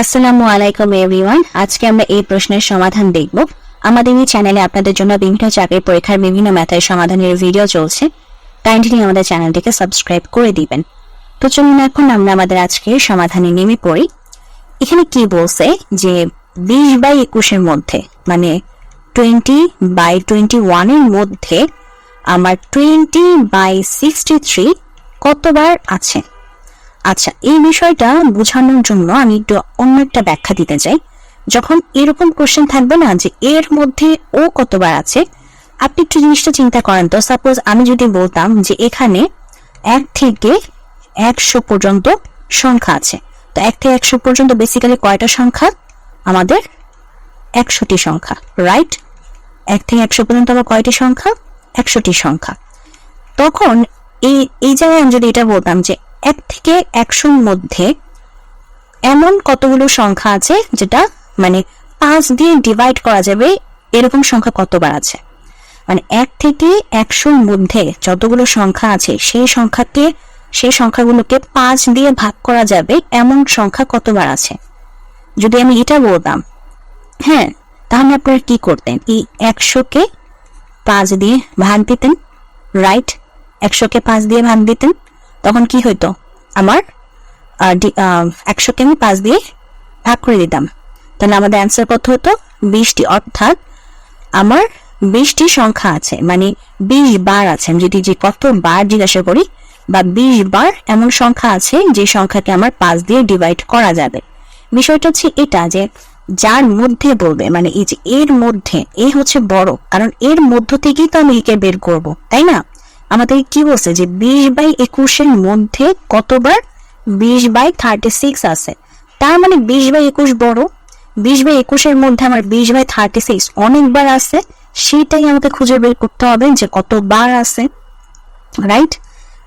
আসসালামু আলাইকুম এভরিওয়ান আজকে আমরা এই প্রশ্নের সমাধান দেখব। আমাদের এই চ্যানেলে আপনাদের জন্য বিভিন্ন চাকরির পরীক্ষার বিভিন্ন ম্যাথের সমাধানের ভিডিও চলছে। কাইন্ডলি আমাদের চ্যানেলটিকে সাবস্ক্রাইব করে দিবেন। তো চলুন এখন আমরা আমাদের আজকে সমাধানে নেমে পড়ি। এখানে কি বলছে যে বিশ বাই একুশের মধ্যে মানে টোয়েন্টি বাই টোয়েন্টি ওয়ানের মধ্যে আমার টোয়েন্টি বাই সিক্সটি থ্রি কতবার আছে? আচ্ছা এই বিষয়টা বোঝানোর জন্য আমি একটু অন্য একটা ব্যাখ্যা দিতে চাই। যখন এরকম কোশ্চেন থাকবে না যে এর মধ্যে ও কতবার আছে, আপনি একটু জিনিসটা চিন্তা করেন তো। সাপোজ আমি যদি বলতাম যে এখানে এক থেকে একশো পর্যন্ত সংখ্যা আছে। তো এক থেকে একশো পর্যন্ত বেসিক্যালি কয়টা সংখ্যা? আমাদের একশোটি সংখ্যা রাইট এক থেকে একশো পর্যন্ত আবার কয়টি সংখ্যা? একশোটি সংখ্যা। তখন এই এই জায়গায় আমি যদি এটা বলতাম যে এক থেকে একশোর মধ্যে এমন কতগুলো সংখ্যা আছে যেটা মানে পাঁচ দিয়ে ডিভাইড করা যাবে, এরকম সংখ্যা কতবার আছে? মানে এক থেকে একশোর মধ্যে যতগুলো সংখ্যা আছে, সেই সংখ্যাকে, সেই সংখ্যাগুলোকে পাঁচ দিয়ে ভাগ করা যাবে, এমন সংখ্যা কতবার আছে? যদি আমি এটা বলতাম হ্যাঁ তাহলে আপনারা কি করতেন? এই একশোকে পাঁচ দিয়ে ভাগ দিতেন রাইট একশোকে পাঁচ দিয়ে ভাগ দিতেন তখন কি হইতো? আমার একশোকে আমি পাঁচ দিয়ে ভাগ করে দিতাম। তাহলে আমাদের অ্যান্সার কত হতো? বিশটি, অর্থাৎ আমার বিশটি সংখ্যা আছে মানে বিশ বার আছে। আমি যদি যে কত বার জিজ্ঞাসা করি, বা বিশ বার এমন সংখ্যা আছে যে সংখ্যাকে আমার পাঁচ দিয়ে ডিভাইড করা যাবে। বিষয়টা হচ্ছে এটা যে, যার মধ্যে বলবে মানে এই যে এর মধ্যে, এ হচ্ছে বড়, কারণ এর মধ্য থেকেই তো আমি একে বের করব, তাই না? আমাদের কি বলছে যে বিশ বাই একুশের মধ্যে কতবার বিশ বাই থার্টি সিক্স আছে? তার মানে বিশ বাই একুশ বড়। বিশ বাই একুশের মধ্যে আমার বিশ বাই থার্টি সিক্স অনেকবার আছে। সেটাই আমাকে খুঁজে বের করতে হবে যে কতবার আছে। রাইট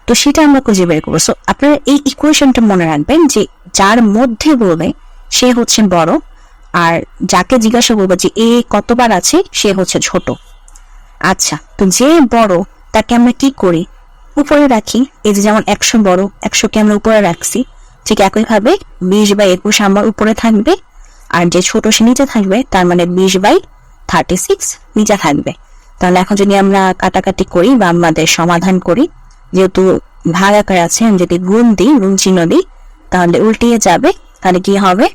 তো সেটা আমরা খুঁজে বের করব। সো আপনারা এই ইকুয়েশনটা মনে রাখবেন যে যার মধ্যে বলবে, সে হচ্ছে বড়। আর যাকে জিজ্ঞাসা করব যে এ কতবার আছে, সে হচ্ছে ছোট। আচ্ছা তো যে বড় তাকে আমরা কি করি? উপরে রাখি। এই যে যেমন একশো বড়, একশোকে আমরা উপরে রাখছি, ঠিক একইভাবে বিশ বাই একুশ আমার উপরে থাকবে। আর যে ছোট সে নিচে থাকবে, তার মানে বিশ বাই থার্টি সিক্স নিচে থাকবে। তাহলে এখন যদি আমরা কাটাকাটি করি বা আমাদের সমাধান করি, যেহেতু ভাগ আকার আছে, আমি যদি গুণ দিই, গুণ চিহ্ন দিই, তাহলে উল্টিয়ে যাবে। তাহলে কি হবে?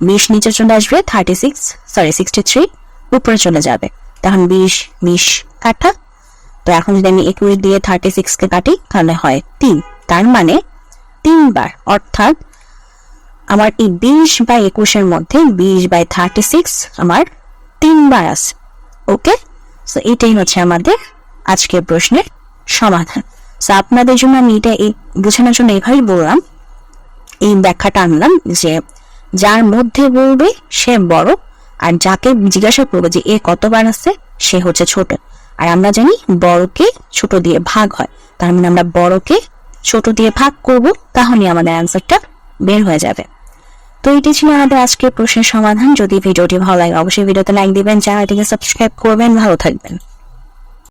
বিশ নিচে চলে আসবে thirty six sorry sixty three উপরে চলে যাবে। তখন বিশ বিশ কাটা তো এখন যদি আমি একুশ দিয়ে থার্টি সিক্স কে কাটি, তাহলে হয় তিন। তার মানে তিনবার, অর্থাৎ আমার এই বিশ বাই একুশের মধ্যে বিশ বাই থার্টি সিক্স আমার তিনবার আছে। ওকে? সো এটাই হচ্ছে আমাদের আজকের প্রশ্নের সমাধান। সো আপনাদের জন্য আমি এটা এই বোঝানোর জন্য এইভাবেই বললাম। এই ব্যাখ্যাটা আনলাম যে যার মধ্যে বলবে সে বড়, আর যাকে জিজ্ঞাসা করবে যে এ কতবার আছে, সে হচ্ছে ছোট। আর আমরা জানি বড়কে ছোট দিয়ে ভাগ হয়। তার মানে আমরা বড়কে ছোট দিয়ে ভাগ করব তাহলে আমাদের অ্যান্সারটা বের হয়ে যাবে। তো এটি ছিল আমাদের আজকের প্রশ্নের সমাধান। যদি ভিডিওটি ভালো লাগে, অবশ্যই ভিডিওতে লাইক দিবেন, চ্যানেলটিকে সাবস্ক্রাইব করবেন। ভালো থাকবেন।